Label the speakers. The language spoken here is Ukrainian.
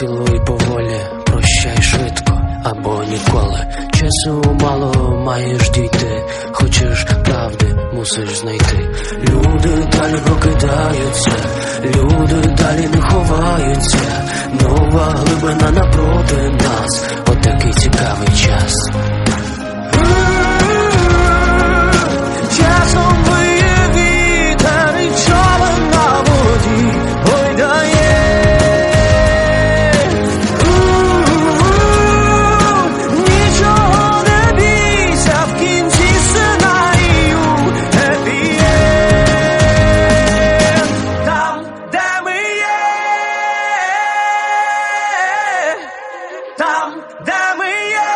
Speaker 1: Цілуй поволі, прощай швидко або ніколи. Часу мало маєш дійти, хочеш правди, мусиш знайти. Люди далі прокидаються, люди далі не ховаються. Нова глибина напроти нас. Diamond, yeah.